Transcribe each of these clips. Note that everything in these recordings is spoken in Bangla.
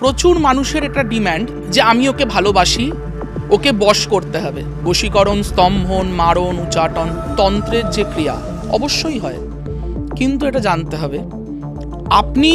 প্রচুর মানুষের একটা ডিম্যান্ড যে আমি ওকে ভালোবাসি, ওকে বশ করতে হবে। বশীকরণ, স্তম্ভন, মারণ, উচাটন, তন্ত্রের যে ক্রিয়া, অবশ্যই হয়। কিন্তু এটা জানতে হবে, আপনি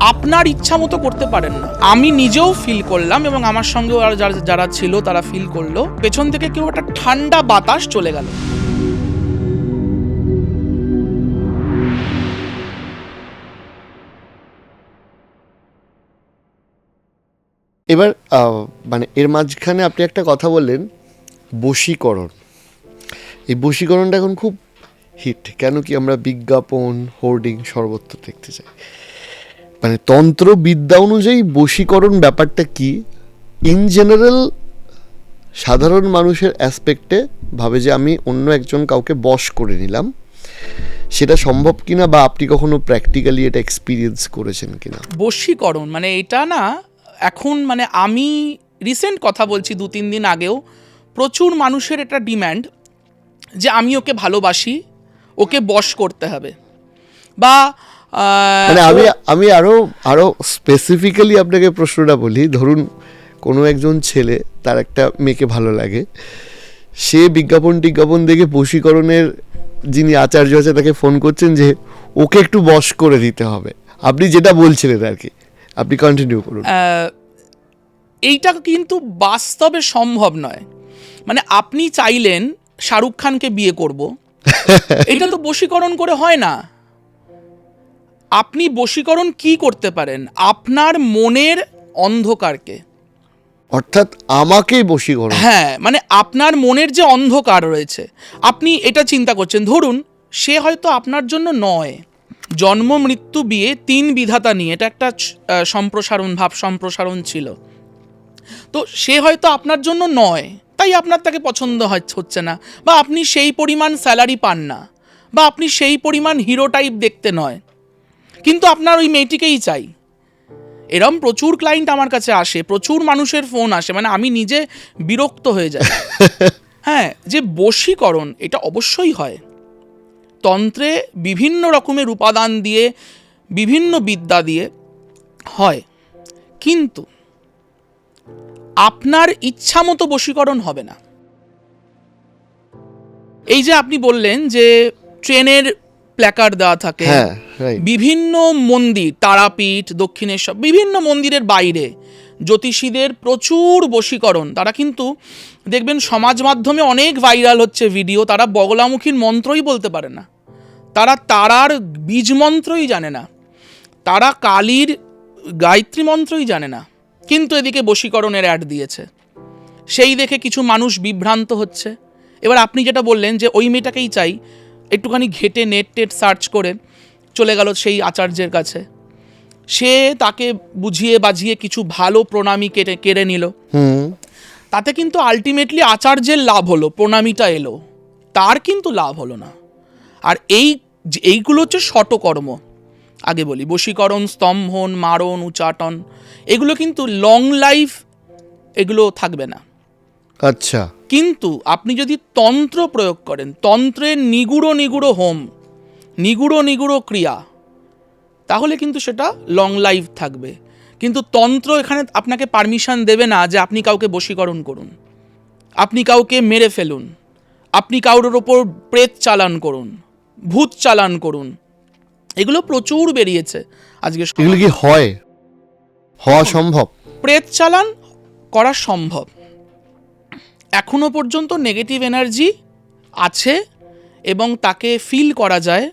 আপনার ইচ্ছা মতো করতে পারেন না। আমি নিজেও ফিল করলাম এবং আমার সঙ্গে যারা যারা ছিল তারা ফিল করল। পেছন থেকে কেউ একটা ঠান্ডা বাতাস চলে গেল। এবার মানে এর মাঝখানে আপনি একটা কথা বললেন, বশীকরণ। এই বশীকরণটা এখন খুব হিট। কেন কি আমরা বিজ্ঞাপন, হোর্ডিং, সর্বত্র দেখতে চাই। মানে তন্ত্রবিদ্যা অনুযায়ী বশীকরণ ব্যাপারটা কি? ইন জেনারেল সাধারণ মানুষের অ্যাসপেক্টে ভাবে যে আমি অন্য একজন কাউকে বশ করে নিলাম, সেটা সম্ভব কিনা বা আপনি কখনো প্র্যাকটিক্যালি এটা এক্সপিরিয়েন্স করেছেন কিনা? বশীকরণ মানে এটা না এখন মানে আমি রিসেন্ট কথা বলছি দু তিন দিন আগেও প্রচুর মানুষের একটা ডিম্যান্ড যে আমি ওকে ভালোবাসি ওকে বশ করতে হবে। বা মানে আমি আমি আরও আরও স্পেসিফিক্যালি আপনাকে প্রশ্নটা বলি ধরুন কোনো একজন ছেলে তার একটা মেয়েকে ভালো লাগে সে বিজ্ঞাপন টিজ্ঞাপন দেখে বশীকরণের যিনি আচার্য আছে তাকে ফোন করছেন যে ওকে একটু বশ করে দিতে হবে। আপনি যেটা বলছিলেন আর কি আপনি কন্টিনিউ করুন। এইটা কিন্তু বাস্তবে সম্ভব নয়। মানে আপনি চাইলেন শাহরুখ খানকে বিয়ে করব। এটা তো বশীকরণ করে হয় না। আপনি বশীকরণ কি করতে পারেন? আপনার মনের অন্ধকারকে। অর্থাৎ আমাকেই বশীকরণ। হ্যাঁ মানে আপনার মনের যে অন্ধকার রয়েছে আপনি এটা চিন্তা করছেন। ধরুন সে হয়তো আপনার জন্য নয়। জন্ম মৃত্যু বিয়ে তিন বিধাতা নিয়ে এটা একটা সম্প্রসারণ ভাব সম্প্রসারণ ছিল। তো সে হয়তো আপনার জন্য নয় তাই আপনার তাকে পছন্দ হচ্ছে না। বা আপনি সেই পরিমাণ স্যালারি পান না বা আপনি সেই পরিমাণ হিরো টাইপ দেখতে নয়। কিন্তু আপনার ওই মেয়েটিকেই চাই। এরম প্রচুর ক্লায়েন্ট আমার কাছে আসে প্রচুর মানুষের ফোন আসে মানে আমি নিজে বিরক্ত হয়ে যাই। হ্যাঁ যে বশীকরণ এটা অবশ্যই হয়। তন্ত্রে বিভিন্ন রকমের উপাদান দিয়ে বিভিন্ন বিদ্যা দিয়ে হয়। কিন্তু আপনার ইচ্ছা মতো বশীকরণ হবে না। এই যে আপনি বললেন যে ট্রেনের প্ল্যাকার্ড দেওয়া থাকে হ্যাঁ বিভিন্ন মন্দির তারাপীঠ দক্ষিণেশ্বর বিভিন্ন মন্দিরের বাইরে জ্যোতিষীদের প্রচুর বশীকরণ। তারা কিন্তু দেখবেন সমাজ মাধ্যমে অনেক ভাইরাল হচ্ছে ভিডিও তারা বগলামুখীর মন্ত্রই বলতে পারে না। তারা তারার বীজ মন্ত্রই জানে না। তারা কালীর গায়ত্রী মন্ত্রই জানে না। কিন্তু এদিকে বশীকরণের অ্যাড দিয়েছে। সেই দেখে কিছু মানুষ বিভ্রান্ত হচ্ছে। এবার আপনি যেটা বললেন যে ওই মেয়েটাকেই চাই একটুখানি ঘেটে নেট টেট সার্চ করে চলে গেল সেই আচার্যের কাছে। সে তাকে বুঝিয়ে বাজিয়ে কিছু ভালো প্রণামী কেটে কেড়ে নিল। তাতে কিন্তু আলটিমেটলি আচার্যের লাভ হলো প্রণামীটা এলো। তার কিন্তু লাভ হলো না। আর এই এইগুলো হচ্ছে শটকর্ম আগে বলি বশীকরণ স্তম্ভন মারণ উচাটন এগুলো কিন্তু লং লাইফ এগুলো থাকবে না। আচ্ছা। কিন্তু আপনি যদি তন্ত্র প্রয়োগ করেন তন্ত্রের নিগুড়ো নিগুড়ো হোম নিগুড়ো নিগুড়ো ক্রিয়া তাহলে কিন্তু সেটা লং লাইফ থাকবে। কিন্তু তন্ত্র এখানে আপনাকে পারমিশন দেবে না যে আপনি কাউকে বশীকরণ করুন। আপনি কাউকে মেরে ফেলুন। আপনি কারোর ওপর প্রেত চালান করুন ভূত চালান করুন। এগুলো প্রচুর বেরিয়েছে। আজকে। এগুলো কি হয়? হওয়া সম্ভব? প্রেত চালান করা সম্ভব। এখনও পর্যন্ত নেগেটিভ এনার্জি আছে এবং তাকে ফিল করা যায়।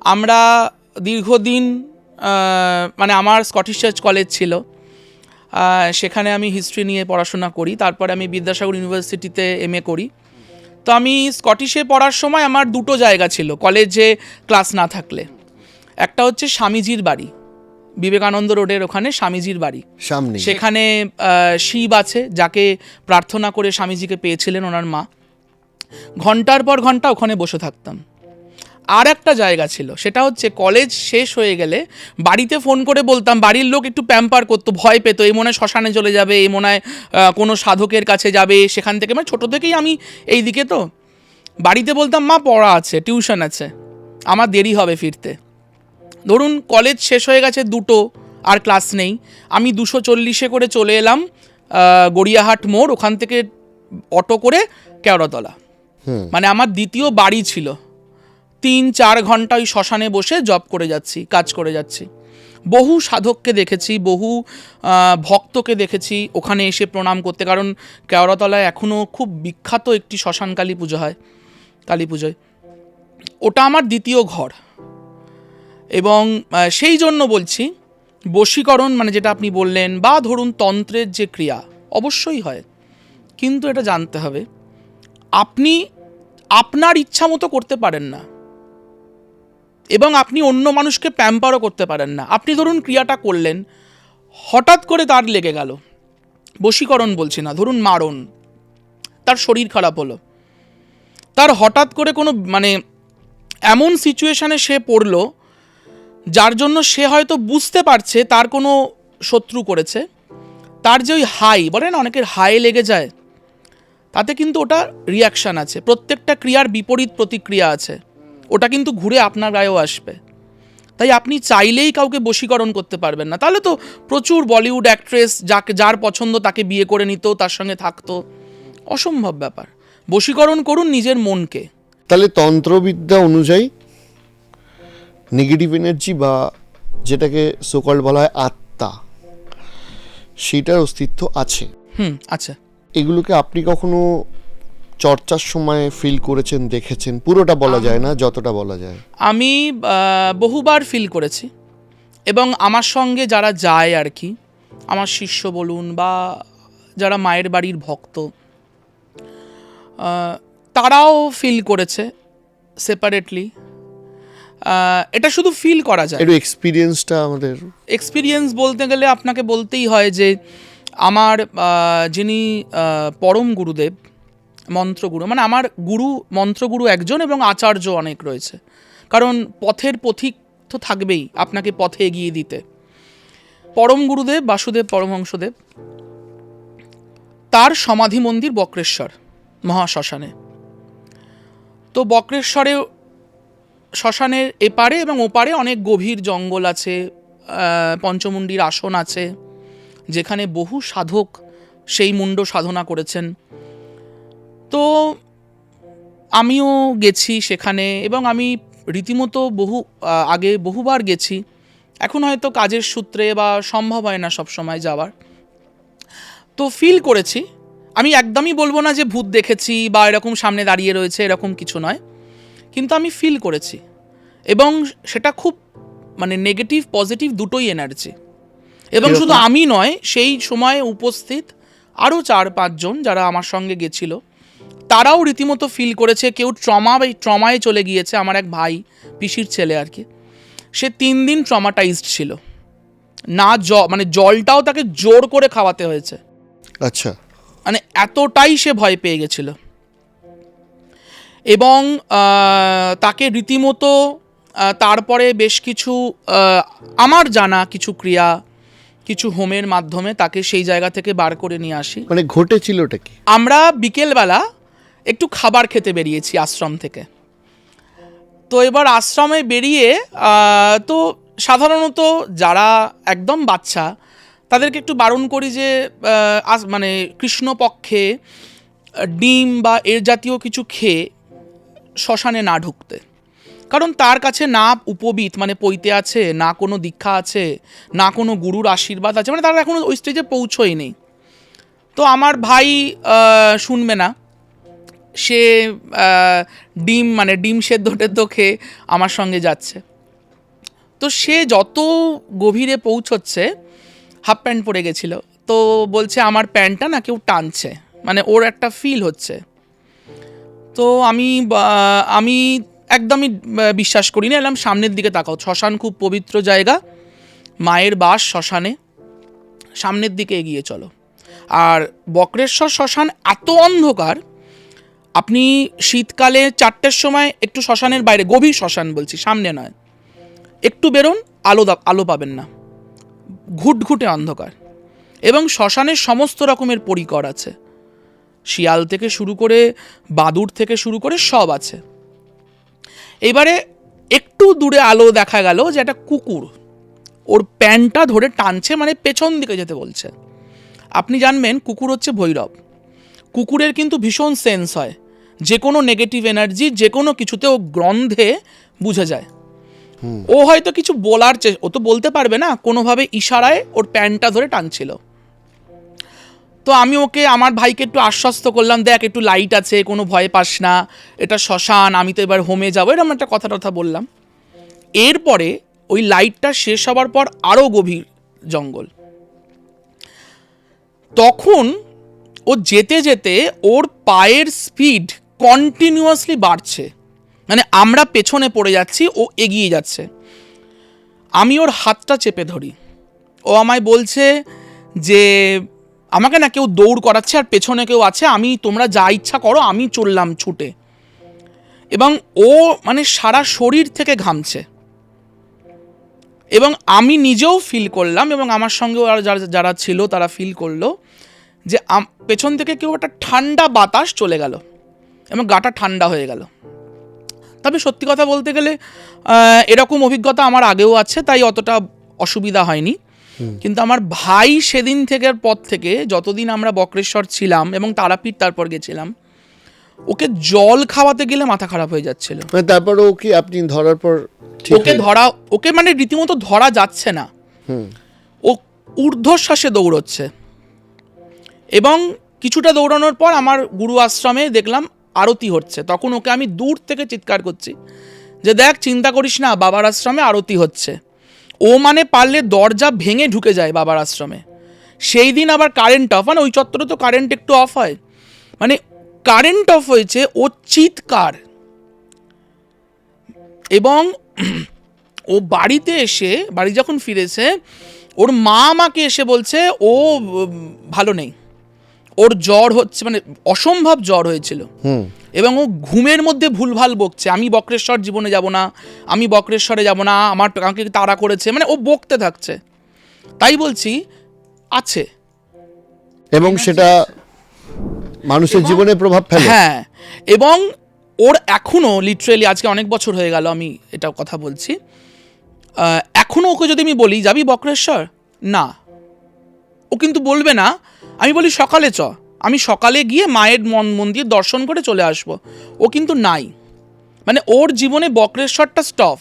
আমরা দীর্ঘদিন মানে আমার স্কটিশ চার্চ কলেজ ছিল। সেখানে আমি হিস্ট্রি নিয়ে পড়াশোনা করি। তারপরে আমি বিদ্যাসাগর ইউনিভার্সিটিতে এম করি। তো আমি স্কটিশে পড়ার সময় আমার দুটো জায়গা ছিল কলেজে ক্লাস না থাকলে। একটা হচ্ছে স্বামীজির বাড়ি বিবেকানন্দ রোডের ওখানে স্বামীজির বাড়ি। সামনে সেখানে শিব আছে যাকে প্রার্থনা করে স্বামীজিকে পেয়েছিলেন ওনার মা। ঘণ্টার পর ঘণ্টা ওখানে বসে থাকতাম। আর একটা জায়গা ছিল সেটা হচ্ছে কলেজ শেষ হয়ে গেলে বাড়িতে ফোন করে বলতাম বাড়ির লোক একটু প্যাম্পার করতো ভয় পেত এই মনে হয় শ্মশানে চলে যাবে এই মনে হয় কোনো সাধকের কাছে যাবে সেখান থেকে। মানে ছোটো থেকেই আমি এই দিকে তো বাড়িতে বলতাম মা পড়া আছে টিউশন আছে আমার দেরি হবে ফিরতে। ধরুন কলেজ শেষ হয়ে গেছে দুটো আর ক্লাস নেই আমি দুশো চল্লিশে করে চলে এলাম গড়িয়াহাট মোড় ওখান থেকে অটো করে কেওড়াতলা। মানে আমার দ্বিতীয় বাড়ি ছিল। তিন চার ঘণ্টা ওই শ্মশানে বসে জব করে যাচ্ছি কাজ করে যাচ্ছি। বহু সাধককে দেখেছি বহু ভক্তকে দেখেছি ওখানে এসে প্রণাম করতে। কারণ কেওড়াতলায় এখনও খুব বিখ্যাত একটি শ্মশান কালী পুজো হয় কালী পুজোয় ওটা আমার দ্বিতীয় ঘর। এবং সেই জন্য বলছি, বশীকরণ মানে যেটা আপনি বললেন, বা ধরুন তন্ত্রের যে ক্রিয়া, অবশ্যই হয়। কিন্তু এটা জানতে হবে, আপনি আপনার ইচ্ছা মতো করতে পারেন না, এবং আপনি অন্য মানুষকে প্যাম্পারও করতে পারেন না। আপনি ধরুন ক্রিয়াটা করলেন, হঠাৎ করে তার লেগে গেল। বশীকরণ বলছি না, ধরুন মারণ, তার শরীর খারাপ হলো। তার হঠাৎ করে কোনো মানে এমন সিচুয়েশানে সে পড়ল যার জন্য সে হয়তো বুঝতে পারছে তার কোনো শত্রু করেছে। তার যে ওই হাই বলে না অনেকের হাই লেগে যায়, তাতে কিন্তু ওটা রিয়াকশান আছে। প্রত্যেকটা ক্রিয়ার বিপরীত প্রতিক্রিয়া আছে। ওটা কিন্তু ঘুরে আপনার গায়েও আসবে। তাই আপনি চাইলেই কাউকে বশীকরণ করতে পারবেন না। তাহলে তো প্রচুর বলিউড অ্যাক্ট্রেস যাকে, যার পছন্দ তাকে বিয়ে করে নিত, তার সঙ্গে থাকতো। অসম্ভব ব্যাপার। বশীকরণ করুন নিজের মনকে। তাহলে তন্ত্রবিদ্যা অনুযায়ী নেগেটিভ এনার্জি বা যেটাকে সোকল বলা হয় আত্মা সেটার অস্তিত্ব আছে। হুম আচ্ছা এগুলোকে আপনি কখনো চর্চার সময় ফিল করেছেন দেখেছেন? পুরোটা বলা যায় না যতটা বলা যায়। আমি বহুবার ফিল করেছি। এবং আমার সঙ্গে যারা যায় আর কি আমার শিষ্য বলুন বা যারা মায়ের বাড়ির ভক্ত তারাও ফিল করেছে সেপারেটলি এটা শুধু ফিল করা যায়। একটু এক্সপিরিয়েন্সটা আমাদের এক্সপিরিয়েন্স বলতে গেলে আপনাকে বলতেই হয় যে আমার যিনি পরম গুরুদেব মন্ত্রগুরু মানে আমার গুরু মন্ত্রগুরু একজন এবং আচার্য অনেক রয়েছে। কারণ পথের পথিক তো থাকবেই আপনাকে পথে এগিয়ে দিতে। পরম গুরুদেব বাসুদেব পরমহংসদেব তার সমাধি মন্দির বক্রেশ্বর মহাশ্মশানে। তো বক্রেশ্বরে শ্মশানের এপারে এবং ওপারে অনেক গভীর জঙ্গল আছে পঞ্চমুণ্ডির আসন আছে, যেখানে বহু সাধক সেই মুন্ড সাধনা করেছেন। তো আমিও গেছি সেখানে এবং আমি রীতিমতো বহু আগে বহুবার গেছি। এখন হয়তো কাজের সূত্রে বা সম্ভব হয় না সব সময় যাওয়ার। তো ফিল করেছি। আমি একদমই বলব না যে ভূত দেখেছি বা এরকম সামনে দাঁড়িয়ে রয়েছে, এরকম কিছু নয়। কিন্তু আমি ফিল করেছি। এবং সেটা খুব মানে নেগেটিভ পজিটিভ দুটোই এনার্জি এবং শুধু আমি নয় সেই সময়ে উপস্থিত আরও চার পাঁচজন যারা আমার সঙ্গে গেছিল তারাও রীতিমতো ফিল করেছে কেউ ট্রমা ট্রমায় চলে গিয়েছে আমার এক ভাই পিসির ছেলে আর কি। সে তিন দিন ট্রমাটাইজড ছিল। না জ মানে জলটাও তাকে জোর করে খাওয়াতে হয়েছে। আচ্ছা। মানে এতটাই সে ভয় পেয়ে গেছিল। এবং তাকে রীতিমতো তারপরে বেশ কিছু আমার জানা কিছু ক্রিয়া কিছু হোমের মাধ্যমে তাকে সেই জায়গা থেকে বার করে নিয়ে আসি। মানে ঘটেছিলটা কি? আমরা বিকেলবেলা একটু খাবার খেতে বেরিয়েছি আশ্রম থেকে। তো এবার আশ্রমে বেরিয়ে তো সাধারণত যারা একদম বাচ্চা তাদেরকে একটু বারণ করি যে মানে কৃষ্ণপক্ষে ডিম বা এর জাতীয় কিছু খেয়ে শ্মশানে না ঢুকতে। কারণ তার কাছে না উপবিত মানে পৈতে আছে, না কোনো দীক্ষা আছে, না কোনো গুরুর আশীর্বাদ আছে মানে তারা এখনও ওই স্টেজে পৌঁছয়নি তো আমার ভাই শুনবে না। সে ডিম মানে ডিম সেদ্ধ টেদ্ধ খেয়ে আমার সঙ্গে যাচ্ছে। তো সে যত গভীরে পৌঁছচ্ছে, হাফ প্যান্ট পরে গেছিল। তো বলছে, আমার প্যান্টটা না কেউ টানছে। মানে ওর একটা ফিল হচ্ছে। তো আমি আমি একদমই বিশ্বাস করি না, এলাম সামনের দিকে তাকাও। শ্মশান খুব পবিত্র জায়গা, মায়ের বাস শ্মশানে। সামনের দিকে এগিয়ে চলো। আর বক্রেশ্বর শ্মশান এত অন্ধকার, আপনি শীতকালে চারটের সময় একটু শ্মশানের বাইরে, গভীর শ্মশান বলছি, সামনে নয়। একটু বেরোন, আলো আলো পাবেন না। ঘুটঘুটে অন্ধকার। এবং শ্মশানের সমস্ত রকমের পরিকর আছে। শিয়াল থেকে শুরু করে বাদুর থেকে শুরু করে সব আছে। এবারে একটু দূরে আলো দেখা গেল যে একটা কুকুর ওর প্যান্টটা ধরে টানছে মানে পেছন দিকে যেতে বলছে। আপনি জানবেন কুকুর হচ্ছে ভৈরব। কুকুরের কিন্তু ভীষণ সেন্স হয়। যে কোনো নেগেটিভ এনার্জি যে কোনো কিছুতে ও গ্রন্ধে বুঝে যায়। ও হয়তো কিছু বলার চে- ও তো বলতে পারবে না কোনোভাবে ইশারায় ওর প্যান্টটা ধরে টানছিল। তো আমি ওকে, আমার ভাইকে একটু আশ্বস্ত করলাম, দেখ, একটু লাইট আছে, কোনো ভয় পাস না, এটা শ্মশান, আমি তো এবার হোমে যাব, এরকম একটা কথা টথা বললাম। এরপরে ওই লাইটটা শেষ হওয়ার পর আরও গভীর জঙ্গল। তখন ও যেতে যেতে ওর পায়ের স্পিড কন্টিনিউয়াসলি বাড়ছে। মানে আমরা পেছনে পড়ে যাচ্ছি, ও এগিয়ে যাচ্ছে। আমি ওর হাতটা চেপে ধরি। ও আমায় বলছে যে আমাকে না কেউ দৌড় করাচ্ছে আর পেছনে কেউ আছে, আমি তোমরা যা ইচ্ছা করো, আমি চললাম ছুটে। এবং ও মানে সারা শরীর থেকে ঘামছে। এবং আমি নিজেও ফিল করলাম এবং আমার সঙ্গে আর যারা যারা ছিল তারা ফিল করল যে পেছন থেকে কেউ একটা ঠান্ডা বাতাস চলে গেল এবং গাটা ঠান্ডা হয়ে গেল। তবে সত্যি কথা বলতে গেলে এরকম অভিজ্ঞতা আমার আগেও আছে, তাই অতটা অসুবিধা হয়নি। কিন্তু আমার ভাই সেদিন থেকে পর থেকে যতদিন আমরা বক্রেশ্বর ছিলাম এবং তারাপীঠ তারপর গেছিলাম ওকে জল খাওয়াতে গেলে মাথা খারাপ হয়ে যাচ্ছিল। মানে তারপর ও কি আপনি ধরার পর ওকে ধরা ওকে মানে রীতিমতো ধরা যাচ্ছে না। হুম। ও ঊর্ধ্বশ্বাসে দৌড়চ্ছে। এবং কিছুটা দৌড়ানোর পর আমার গুরু আশ্রমে দেখলাম আরতি হচ্ছে। তখন ওকে আমি দূর থেকে চিৎকার করছি যে দেখ চিন্তা করিস না বাবার আশ্রমে আরতি হচ্ছে। ও মানে পারলে দরজা ভেঙে ঢুকে যায় বাবার আশ্রমে। সেই দিন আবার কারেন্ট অফ মানে ওই চত্বরে তো কারেন্ট একটু অফ হয়। মানে কারেন্ট অফ হয়েছে ও চিৎকার। এবং ও বাড়িতে এসে, বাড়ি যখন ফিরেছে, ওর মা আমাকে এসে বলছে, ও, ভালো নেই। ওর জ্বর হচ্ছে মানে অসম্ভব জ্বর হয়েছিল। হুম। এবং ও ঘুমের মধ্যে ভুলভাল বকছে। আমি বক্রেশ্বর জীবনে যাব না আমি বক্রেশ্বরে যাব না আমার আমাকে তাড়া করেছে মানে ও বকতে থাকছে। তাই বলছি আছে। এবং সেটা মানুষের জীবনে প্রভাব ফেলে। হ্যাঁ এবং ওর এখনও লিটারেলি আজকে অনেক বছর হয়ে গেল আমি এটা কথা বলছি। আহ, এখনও ওকে যদি আমি বলি যাবি বক্রেশ্বর? না। ও কিন্তু বলবে না। আমি বলি সকালে চ। আমি সকালে গিয়ে মায়ের মন মন্দির দর্শন করে চলে আসব। ও কিন্তু নাই। মানে ওর জীবনে বক্রেশ্বরটা স্টপ